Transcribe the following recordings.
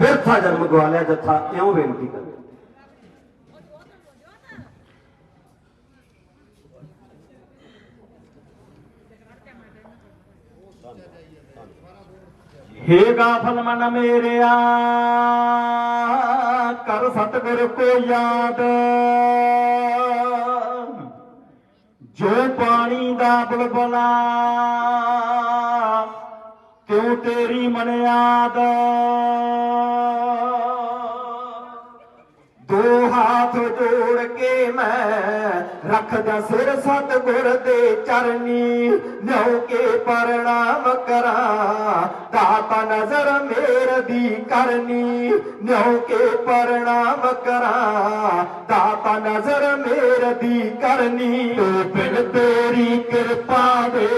ਬਿਰਥਾ ਜਨਮ ਗਵਾ ਲਿਆ, ਜੱਥਾ ਇਉਂ ਬੇਨਤੀ ਕਰਦਾ ਹੇ ਗਾਫਲ ਮਨ ਮੇਰਿਆ, ਕਰ ਸਤਿਗੁਰ ਕੋ ਯਾਦ। ਜੋ ਪਾਣੀ ਦਾ ਬਲਬਲਾ ਕਿਉਂ ਤੇਰੀ ਮਨਿਆਦ ਦੋ ਹੱਥ ਜੋੜ ਕੇ ਮੈਂ ਰੱਖਦਾ ਸਿਰ ਸਤਿਗੁਰ ਦੇ ਚਰਨੀ, ਨਿਉ ਕੇ ਪ੍ਰਣਾਮ ਕਰਾਂ। ਦਾਤਾ ਨਜ਼ਰ ਮੇਰ ਦੀ ਕਰਨੀ, ਨਿਉ ਕੇ ਪ੍ਰਣਾਮ ਕਰਾਂ। ਦਾਤਾ ਨਜ਼ਰ ਮੇਰ ਦੀ ਕਰਨੀ। ਤੂੰ ਬਿਨ ਤੇਰੀ ਕਿਰਪਾ ਦੇ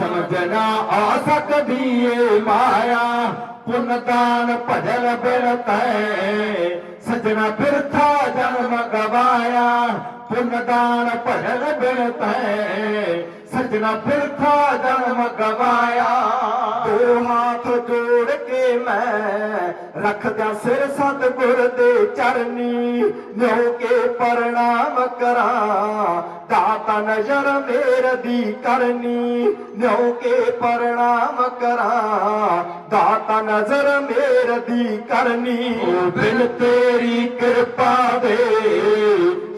سمن آسڪ دي مايا پندان دان ڀڄل سجنا برٿا جنم گوايا پندان دان ڀڄل ਪੁੰਨ ਦਾਨ ਭਜਨ ਸਜਣਾ ਬਿਰਥਾ ਜਨਮ ਗਵਾਇਆ। ਦੋ ਹੱਥ ਜੋੜ ਕੇ ਮੈਂ ਰੱਖਦਿਆਂ ਸਿਰ ਸਤਿਗੁਰ ਦੇ ਚਰਨੀ ਨਿਉ ਕੇ ਪ੍ਰਣਾਮ ਕਰਾਂ। ਦਾਤਾ ਨਜ਼ਰ ਮੇਰ ਦੀ ਕਰਨੀ ਨਿਉ ਕੇ ਪ੍ਰਣਾਮ ਕਰਾਂ। ਦਾਤਾ ਨਜ਼ਰ ਮੇਰ ਦੀ ਕਰਨੀ। ਉਹ ਬਿਨ ਤੇਰੀ ਕਿਰਪਾ ਦੇ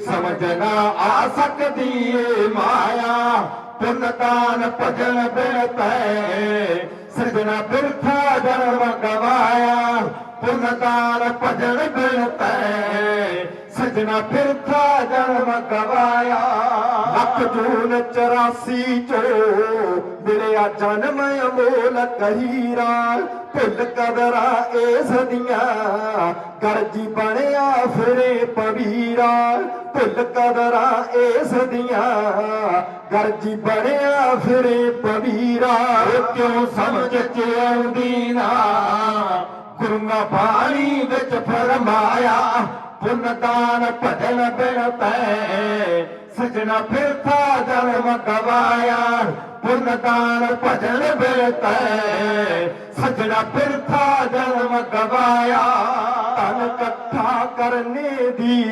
ਸਮਝ ਨਾ ਆ ਸਕਦੀ ਏ ਮਾਇਆ। ਪੁੰਨ ਦਾਨ ਭਜਨ ਬਿਨ ਤੈ ਸਜਣਾ ਬਿਰਥਾ ਜਨਮ ਗਵਾਇਆ ਪੁੰਨ ਦਾਨ ਭਜਨ ਬਿਨ ਤੈ ਸਜਣਾ ਬਿਰਥਾ ਜਨਮ ਗਵਾਇਆ। ਲੱਖ ਜੂਨ 84 ਚੋ ਮਿਲਿਆ ਜਨਮ ਅਮੋਲ ਕਹੀਰਾ। ਭੁੱਲ ਕਦਰਾਂ ਏਸ ਦੀਆਂ ਗਰਜੀ ਬਣਿਆ ਫਿਰੇ ਪਵੀਰਾ। ਭੁੱਲ ਕਦਰਾਂ ਏਸ ਦੀਆਂ ਗਰਜੀ ਬਣਿਆ ਫਿਰੇ ਪਵੀਰਾ। ਕਿਉਂ ਸਮਝ ਚ ਆਉਂਦੀ ਨਾ? ਗੁਰੂਆਂ ਬਾਣੀ ਵਿੱਚ ਫਰਮਾਇਆ ਪੁੰਨਦਾਨ ਭਜਨ ਬਿਨ ਤੈ ਸਜਣਾ ਫਿਰਥਾ ਜਨਮ ਗਵਾਇਆ ਪੁੰਨਦਾਨ ਭਜਨ ਬਿਨ ਤੈ। ਸਜਣਾ ਫਿਰਥਾ ਜਨਮ ਗਵਾਇਆ ਧਨ ਇਕੱਠਾ ਕਰਨੇ ਦੀ,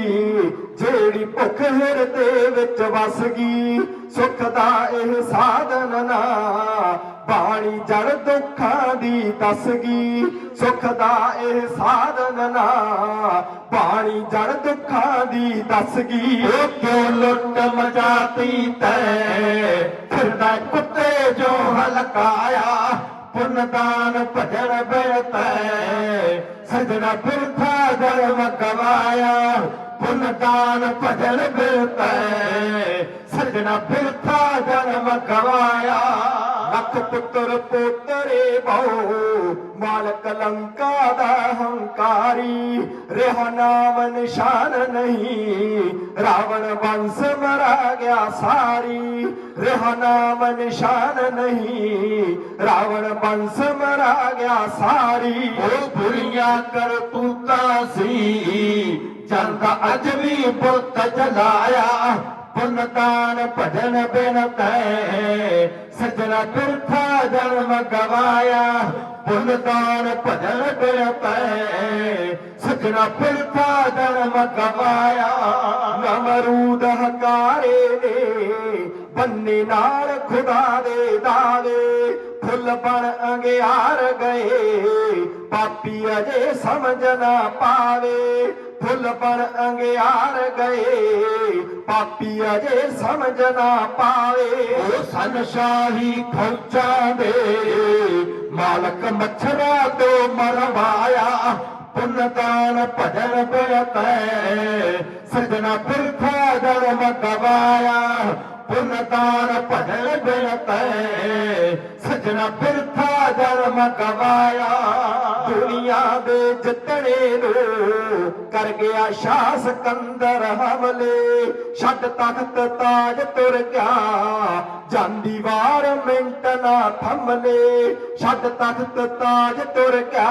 ਜਿਹੜੀ ਭੁੱਖ ਹਿਰਦੇ ਵਿੱਚ ਵਸ ਗਈ। ਸੁੱਖ ਦਾ ਇਹ ਸਾਧਨ ਨਾ, ਬਾਣੀ ਜੜ ਦੁੱਖਾਂ ਦੀ ਦੱਸ ਗਈ। ਸੁੱਖ ਦਾ ਇਹ ਸਾਧਨ ਨਾ, ਬਾਣੀ ਜੜ ਦੁੱਖਾਂ ਦੀ ਦੱਸ ਗਈ। ਉਹ ਕਿਉਂ ਲੁੱਟ ਮਚਾਤੀ ਤੈ, ਫਿਰਦਾ ਕੁੱਤੇ ਜੋ ਹਲਕਾਇਆ ਪੁੰਨ ਦਾਨ ਭਜਨ ਬਿਰਤੈ ਸਜਣਾ ਬਿਰਥਾ ਜਨਮ ਗਵਾਇਆ ਪੁੰਨ ਦਾਨ ਭਜਨ ਬਿਰਤੈ ਸਜਣਾ ਬਿਰਥਾ ਜਨਮ ਗਵਾਇਆ। ਲੱਖ ਪੁੱਤਰ ਪੋਤਰੇ ਬਹੁ, ਮਾਲਕ ਲੰਕਾ ਦਾ ਹੰਕਾਰੀ। ਰਿਹਾ ਨਾਮ ਨਿਸ਼ਾਨ ਨਹੀਂ, ਰਾਵਣ ਵੰਸ ਮਰਾ ਗਿਆ ਸਾਰੀ। ਰਿਹਾ ਨਾਮ ਨਿਸ਼ਾਨ ਨਹੀਂ, ਰਾਵਣ ਵੰਸ ਮਰਾ ਗਿਆ ਸਾਰੀ। ਉਹ ਬੁਰੀਆਂ ਕਰਤੂਤਾਂ ਸੀ ਚੰਦ ਅਜ ਵੀ ਬੁੱਤ ਜਲਾਇਆ। ਪੁੰਨ ਦਾਨ ਭਜਨ ਬਿਨ ਤੈ ਸਜਣਾ ਬਿਰਥਾ ਜਨਮ ਗਵਾਇਆ। ਪੁੰਨ ਦਾਨ ਭਜਨ ਬਿਨ ਤੈ ਸਜਣਾ ਬਿਰਥਾ ਜਨਮ ਗਵਾਇਆ। ਨਮਰੂਦ ਹਕਾਰੇ ਨੇ ਬੰਨੇ ਨਾਲ ਖੁਦਾ ਦੇ ਦਾਵੇ। ਫੁੱਲ ਬਣ ਅੰਗਿਆਰ ਗਏ, ਪਾਪੀ ਅਜੇ ਸਮਝ ਨਾ ਪਾਵੇ। फुल पर अंगयार गए। पापी अजे समझ ना पावे। सनशाही शाही दे। मालक मच्छरा तो मरवाया। पुनदान भजन पे सजना पुरखा जन मगवाया ਸਜਣਾ ਬਿਰਥਾ ਜਨਮ ਗਵਾਇਆ ਪੁੰਨ ਸਜਣਾ ਬਿਰਥਾ ਜਨਮ ਗਵਾਇਆ। ਦੁਨੀਆ ਦੇ ਜਿੱਤਣੇ ਨੂੰ ਕਰ ਗਿਆ ਸ਼ਾਹ ਸਿਕੰਦਰ ਹਮਲੇ। ਛੱਡ ਤਖਤ ਤਾਜ ਤੁਰ ਗਿਆ, ਜਾਂਦੀ ਵਾਰ ਮਿੰਟ ਨਾ ਥੰਮਲੇ। ਛੱਡ ਤਖਤ ਤਾਜ ਤੁਰ ਗਿਆ,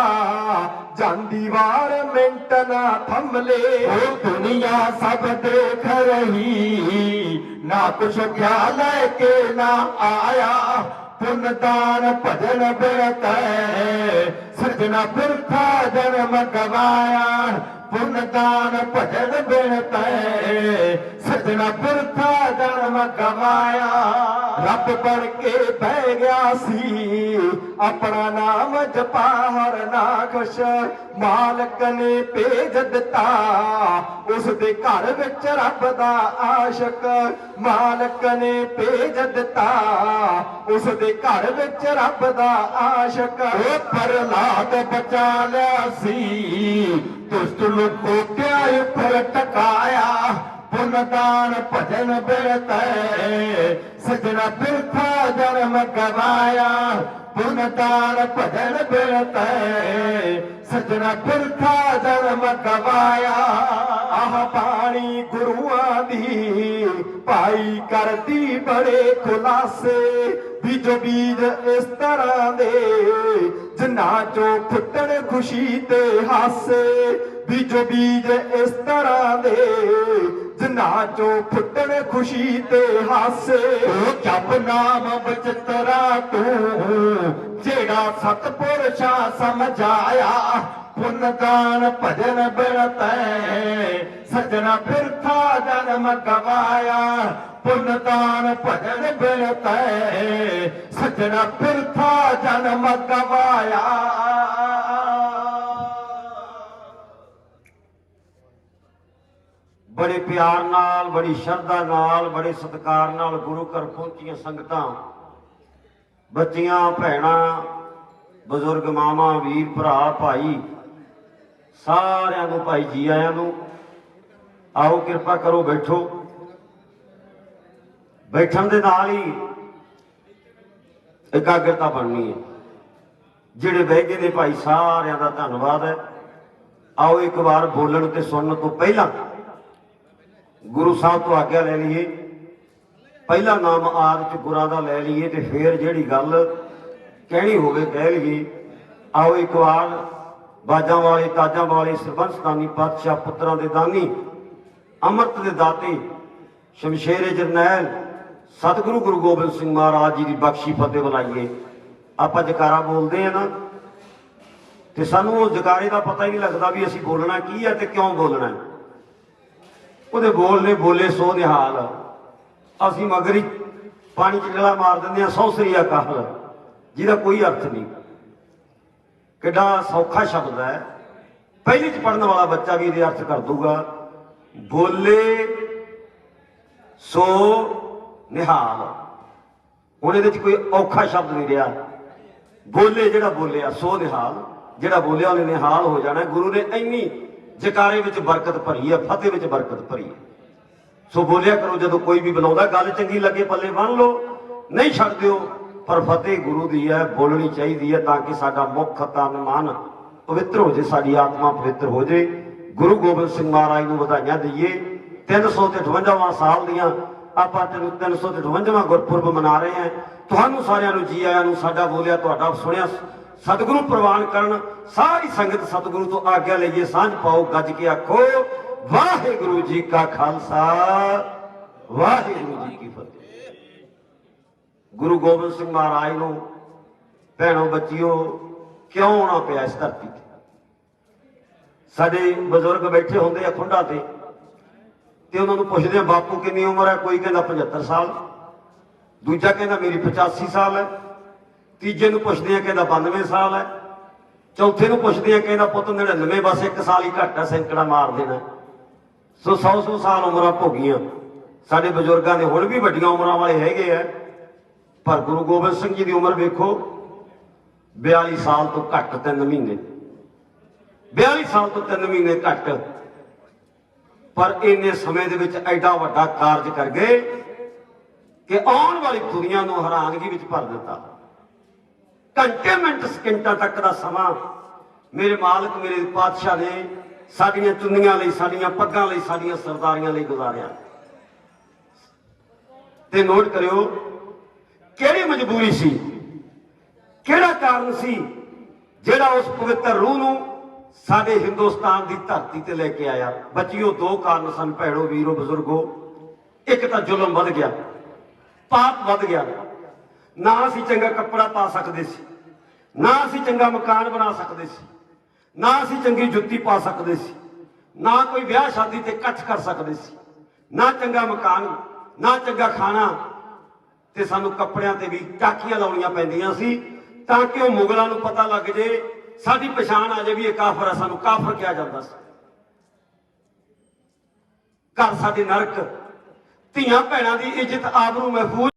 ਜਾਂਦੀ ਵਾਰ ਮਿੰਟ ਨਾ ਥੰਮਲੇ। ਉਹ ਦੁਨੀਆ ਸਭ ਦੇਖ ਰਹੀ ਨਾ ਕੁਛ ਖਿਆਲ ਲੈ ਕੇ ਨਾ ਆਇਆ। ਪੁੰਨ ਦਾਨ ਭਜਨ ਬਿਰਤੈ ਸਜਣਾ ਬਿਰਥਾ ਜਨਮ ਗਵਾਇਆ। ਪੁੰਨ ਦਾਨ ਭਜਨ ਬਿਰਤੈ ਸਜਣਾ ਬਿਰਥਾ ਜਨਮ ਗਵਾਇਆ। ਰੱਬ ਬਣ ਕੇ ਬਹਿ ਗਿਆ ਸੀ। ਆਪਣਾ ਨਾਮ ਜਪਾ, ਹਰ ਨਾਖਸ਼ ਮਾਲਕ ਨੇ ਭੇਜ ਦਿੱਤਾ, ਉਸ ਦੇ ਘਰ ਵਿੱਚ ਰੱਬ ਦਾ ਆਸ਼ਕ। ਮਾਲਕ ਨੇ ਭੇਜ ਦਿੱਤਾ, ਉਸ ਦੇ ਘਰ ਵਿੱਚ ਰੱਬ ਦਾ ਆਸ਼ਕ। ਉਹ ਬਚਾ ਲਿਆ ਸੀ। ਦੁਸ਼ਟ ਲੋਕੋ ਪਿਆਰ ਪਰ ਟਕਾਇਆ? ਪੁੰਨ ਦਾਨ, ਭਜਨ ਬਿਰਤੈ। ਸਜਣਾ ਬਿਰਥਾ, ਜਨਮ ਗਵਾਇਆ। ਪੁੰਨ ਭਜਨ ਬਿਰਤੈ, ਸਜਣਾ ਬਿਰਥਾ ਜਨਮ ਗਵਾਇਆ। ਆਹ ਬਾਣੀ ਗੁਰੂਆਂ ਦੀ ਭਾਈ ਕਰਦੀ ਬੜੇ ਖੁਲਾਸੇ, ਬੀਜੋ ਬੀਜ ਇਸ ਤਰ੍ਹਾਂ ਦੇ। ਜਿਨ੍ਹਾਂ ਚੋਂ ਫੁੱਟਣ ਖੁਸ਼ੀ ਤੇ ਹਾਸੇ, ਬੀਜੋ ਬੀਜ ਇਸ ਤਰ੍ਹਾਂ ਦੇ। ਜਿਨ੍ਹਾਂ ਚੋਂ ਫੁੱਟਣ ਖੁਸ਼ੀ ਤੇ ਹਾਸੇ ਜਪ ਨਾਮ ਬਚਤਰਾ ਤੂੰ। ਜਿਹੜਾ ਸਤਪੁਰਸ਼ਾ ਸਮਝਾਇਆ, ਪੁੰਨ ਦਾਨ ਭਜਨ ਬਿਰਤੈ ਸਜਣਾ ਬਿਰਥਾ ਜਨਮ ਗਵਾਇਆ, ਪੁੰਨ ਦਾਨ ਭਜਨ ਬਿਰਤੈ ਸਜਣਾ ਬਿਰਥਾ ਜਨਮ ਗਵਾਇਆ। ਬੜੇ ਪਿਆਰ ਨਾਲ, ਬੜੀ ਸ਼ਰਧਾ ਨਾਲ, ਬੜੇ ਸਤਿਕਾਰ ਨਾਲ ਗੁਰੂ ਘਰ ਪਹੁੰਚੀਆਂ ਸੰਗਤਾਂ। ਬੱਚੀਆਂ, ਭੈਣਾਂ, ਬਜ਼ੁਰਗ ਮਾਮਾ ਵੀਰ ਭਰਾ, ਭਾਈ, ਸਾਰਿਆਂ ਨੂੰ ਭਾਈ ਜੀ ਆਇਆਂ ਨੂੰ ਆਓ ਕਿਰਪਾ ਕਰੋ ਬੈਠੋ। ਬੈਠਣ ਦੇ ਨਾਲ ਹੀ ਇਕਾਗਰਤਾ ਬਣਨੀ ਹੈ। ਜਿਹੜੇ ਬਹਿ ਗਏ ਨੇ ਭਾਈ, ਸਾਰਿਆਂ ਦਾ ਧੰਨਵਾਦ ਹੈ। ਆਓ ਇੱਕ ਵਾਰ ਬੋਲਣ ਤੇ ਸੁਣਨ ਤੋਂ ਪਹਿਲਾਂ ਗੁਰੂ ਸਾਹਿਬ ਤੋਂ ਆਗਿਆ ਲੈ ਲਈਏ। ਪਹਿਲਾ ਨਾਮ ਆਦ ਚ ਗੁਰਾਂ ਦਾ ਲੈ ਲਈਏ ਤੇ ਫੇਰ ਜਿਹੜੀ ਗੱਲ ਕਹਿਣੀ ਹੋਵੇ ਕਹਿ ਲਈਏ। ਆਓ ਇੱਕ ਵਾਰ ਬਾਜਾਂ ਵਾਲੇ, ਤਾਜਾਂ ਵਾਲੇ ਸਰਬੰਸਤਾਨੀ ਪਾਤਸ਼ਾਹ ਪੁੱਤਰਾਂ ਦੇ ਦਾਨੀ, ਅੰਮ੍ਰਿਤ ਦੇ ਦਾਤੇ, ਸ਼ਮਸ਼ੇਰੇ ਜਰਨੈਲ, ਸਤਿਗੁਰੂ ਗੁਰੂ ਗੋਬਿੰਦ ਸਿੰਘ ਮਹਾਰਾਜ ਜੀ ਦੀ ਬਖਸ਼ੀ ਫਤਿਹ ਬੁਲਾਈਏ। ਆਪਾਂ ਜਕਾਰਾ ਬੋਲਦੇ ਆ ਨਾ, ਤੇ ਸਾਨੂੰ ਉਹ ਜਕਾਰੇ ਦਾ ਪਤਾ ਹੀ ਨਹੀਂ ਲੱਗਦਾ ਵੀ ਅਸੀਂ ਬੋਲਣਾ ਕੀ ਹੈ ਤੇ ਕਿਉਂ ਬੋਲਣਾ ਹੈ। ਉਹਦੇ ਬੋਲ ਨੇ ਬੋਲੇ ਸੋ ਨਿਹਾਲ ਅਸੀਂ ਮਗਰੀ ਪਾਣੀ ਚ ਡਲਾ ਮਾਰ ਦਿੰਦੇ ਆ ਸੌ ਸ੍ਰੀ ਅਕਾਲ ਜਿਹਦਾ ਕੋਈ ਅਰਥ ਨਹੀਂ। ਕਿੱਡਾ ਸੌਖਾ ਸ਼ਬਦ ਹੈ। ਪਹਿਲੀ ਚ ਪੜਨ ਵਾਲਾ ਬੱਚਾ ਵੀ ਇਹਦੇ ਅਰਥ ਕਰ ਦੂਗਾ ਬੋਲੇ ਸੋ ਨਿਹਾਲ ਹੁਣ ਇਹਦੇ ਚ ਕੋਈ ਔਖਾ ਸ਼ਬਦ ਨਹੀਂ ਰਿਹਾ। ਬੋਲੇ ਜਿਹੜਾ ਬੋਲਿਆ, ਸੋ ਨਿਹਾਲ ਜਿਹੜਾ ਬੋਲਿਆ ਉਹਨੇ ਨਿਹਾਲ ਹੋ ਜਾਣਾ। ਗੁਰੂ ਨੇ ਇੰਨੀ ਜਕਾਰੇ ਵਿੱਚ ਬਰਕਤ ਭਰੀ ਹੈ, ਫਤਿਹ ਵਿੱਚ ਬਰਕਤ ਭਰੀ ਹੈ। ਸੋ ਬੋਲਿਆ ਕਰੋ, ਜਦੋਂ ਕੋਈ ਵੀ ਬੁਲਾਉਂਦਾ, ਗੱਲ ਚੰਗੀ ਲੱਗੇ, ਪੱਲੇ ਬੰਨ ਲਓ। ਨਹੀਂ ਛੱਡ ਦਿਓ, ਪਰ ਫਤਿਹ ਗੁਰੂ ਦੀ ਹੈ, ਬੋਲਣੀ ਚਾਹੀਦੀ ਹੈ ਤਾਂ ਕਿ ਸਾਡਾ ਮੁੱਖ ਤਨ, ਮਨ ਪਵਿੱਤਰ ਹੋ ਜੇ ਸਾਡੀ ਆਤਮਾ ਪਵਿੱਤਰ ਹੋ ਜੇ ਗੁਰੂ ਗੋਬਿੰਦ ਸਿੰਘ ਮਹਾਰਾਜ ਨੂੰ ਵਧਾਈਆਂ ਦਈਏ। 358ਵਾਂ ਸਾਲ ਦੀਆਂ ਆਪਾਂ 358ਵਾਂ ਗੁਰਪੁਰਬ ਮਨਾ ਰਹੇ ਹਾਂ। ਤੁਹਾਨੂੰ ਸਾਰਿਆਂ ਨੂੰ ਜੀ ਆਇਆਂ ਨੂੰ ਸਾਡਾ ਬੋਲਿਆ, ਤੁਹਾਡਾ ਸੁਣਿਆ, ਸਤਿਗੁਰੂ ਪ੍ਰਵਾਨ ਕਰਨ। ਸਾਰੀ ਸੰਗਤ ਸਤਿਗੁਰੂ ਤੋਂ ਆਗਿਆ ਲਈਏ, ਸਾਂਝ ਪਾਓ, ਗੱਜ ਕੇ ਆਖੋ, ਵਾਹਿਗੁਰੂ ਜੀ ਕਾ ਖਾਲਸਾ, ਵਾਹਿਗੁਰੂ ਜੀ ਕੀ ਫਤਿਹ। ਗੁਰੂ ਗੋਬਿੰਦ ਸਿੰਘ ਮਹਾਰਾਜ ਨੂੰ, ਭੈਣੋ ਬੱਚਿਓ, ਕਿਉਂ ਆਉਣਾ ਪਿਆ ਇਸ ਧਰਤੀ ਤੇ? ਸਾਡੇ ਬਜ਼ੁਰਗ ਬੈਠੇ ਹੁੰਦੇ ਆ ਖੁੰਡਾ ਤੇ ਤੇ ਉਹਨਾਂ ਨੂੰ ਪੁੱਛਦੇ ਆ, ਬਾਪੂ ਕਿੰਨੀ ਉਮਰ ਹੈ? ਕੋਈ ਕਹਿੰਦਾ 75 ਸਾਲ। ਦੂਜਾ ਕਹਿੰਦਾ, ਮੇਰੀ 85 ਸਾਲ ਹੈ। ਤੀਜੇ ਨੂੰ ਪੁੱਛਦੇ ਆ, ਕਹਿੰਦਾ 92 ਸਾਲ ਹੈ। ਚੌਥੇ ਨੂੰ ਪੁੱਛਦੇ ਆ ਕਹਿੰਦਾ ਪੁੱਤ 99 ਬਸ ਇੱਕ ਸਾਲ ਹੀ ਘੱਟ ਹੈ ਸੈਂਕੜਾ ਮਾਰ ਦੇਣਾ। ਸੋ 100 100 ਸਾਲ ਉਮਰਾਂ ਭੋਗੀਆਂ ਸਾਡੇ ਬਜ਼ੁਰਗਾਂ ਦੇ ਹੁਣ ਵੀ ਵੱਡੀਆਂ ਉਮਰਾਂ ਵਾਲੇ ਹੈਗੇ ਆ। ਪਰ ਗੁਰੂ ਗੋਬਿੰਦ ਸਿੰਘ ਜੀ ਦੀ ਉਮਰ ਵੇਖੋ 42 ਸਾਲ ਤੋਂ ਘੱਟ 3 ਮਹੀਨੇ। 42 ਸਾਲ ਤੋਂ 3 ਮਹੀਨੇ ਘੱਟ। ਪਰ ਇੰਨੇ ਸਮੇਂ ਦੇ ਵਿੱਚ ਐਡਾ ਵੱਡਾ ਕਾਰਜ ਕਰ ਗਏ ਕਿ ਆਉਣ ਵਾਲੀ ਦੁਨੀਆ ਨੂੰ ਹੈਰਾਨਗੀ ਵਿੱਚ ਭਰ ਦਿੱਤਾ। ਘੰਟੇ ਮਿੰਟ, ਸਕਿੰਟਾਂ ਤੱਕ ਦਾ ਸਮਾਂ ਮੇਰੇ ਮਾਲਕ, ਮੇਰੇ ਪਾਤਸ਼ਾਹ ਨੇ ਸਾਡੀਆਂ ਚੁੰਨੀਆਂ ਲਈ, ਸਾਡੀਆਂ ਪੱਗਾਂ ਲਈ, ਸਾਡੀਆਂ ਸਰਦਾਰੀਆਂ ਲਈ ਗੁਜ਼ਾਰਿਆ। ਤੇ ਨੋਟ ਕਰਿਓ, ਕਿਹੜੀ ਮਜਬੂਰੀ ਸੀ? ਕਿਹੜਾ ਕਾਰਨ ਸੀ ਜਿਹੜਾ ਉਸ ਪਵਿੱਤਰ ਰੂਹ ਨੂੰ ਸਾਡੇ ਹਿੰਦੁਸਤਾਨ ਦੀ ਧਰਤੀ ਤੇ ਲੈ ਕੇ ਆਇਆ? ਬੱਚਿਓ, ਦੋ ਕਾਰਨ ਸਨ ਭੈਣੋ, ਵੀਰੋ, ਬਜ਼ੁਰਗੋ। ਇੱਕ ਤਾਂ ਜ਼ੁਲਮ ਵੱਧ ਗਿਆ, ਪਾਪ ਵੱਧ ਗਿਆ। ਨਾ ਅਸੀਂ ਚੰਗਾ ਕੱਪੜਾ ਪਾ ਸਕਦੇ ਸੀ। ਨਾ ਅਸੀਂ ਚੰਗਾ ਮਕਾਨ ਬਣਾ ਸਕਦੇ ਸੀ। ਨਾ ਅਸੀਂ ਚੰਗੀ ਜੁੱਤੀ ਪਾ ਸਕਦੇ ਸੀ। ਨਾ ਕੋਈ ਵਿਆਹ ਸ਼ਾਦੀ ਤੇ ਇਕੱਠ ਕਰ ਸਕਦੇ ਸੀ। ਨਾ ਚੰਗਾ ਮਕਾਨ, ਨਾ ਚੰਗਾ ਖਾਣਾ ਤੇ ਸਾਨੂੰ ਕੱਪੜਿਆਂ ਤੇ ਵੀ ਟਾਕੀਆਂ ਲਾਉਣੀਆਂ ਪੈਂਦੀਆਂ ਸੀ ਤਾਂ ਕਿ ਉਹ ਮੁਗਲਾਂ ਨੂੰ ਪਤਾ ਲੱਗ ਜੇ, ਸਾਡੀ ਪਛਾਣ ਆ ਜੇ ਵੀ ਇਹ ਕਾਫਰ ਆ, ਸਾਨੂੰ ਕਾਫਰ ਕਿਹਾ ਜਾਂਦਾ ਸੀ। ਘਰ ਸਾਡੇ ਨਰਕ, ਧੀਆਂ ਭੈਣਾਂ ਦੀ ਇੱਜ਼ਤ ਆਬਰੂ ਮਹਿਫੂਜ਼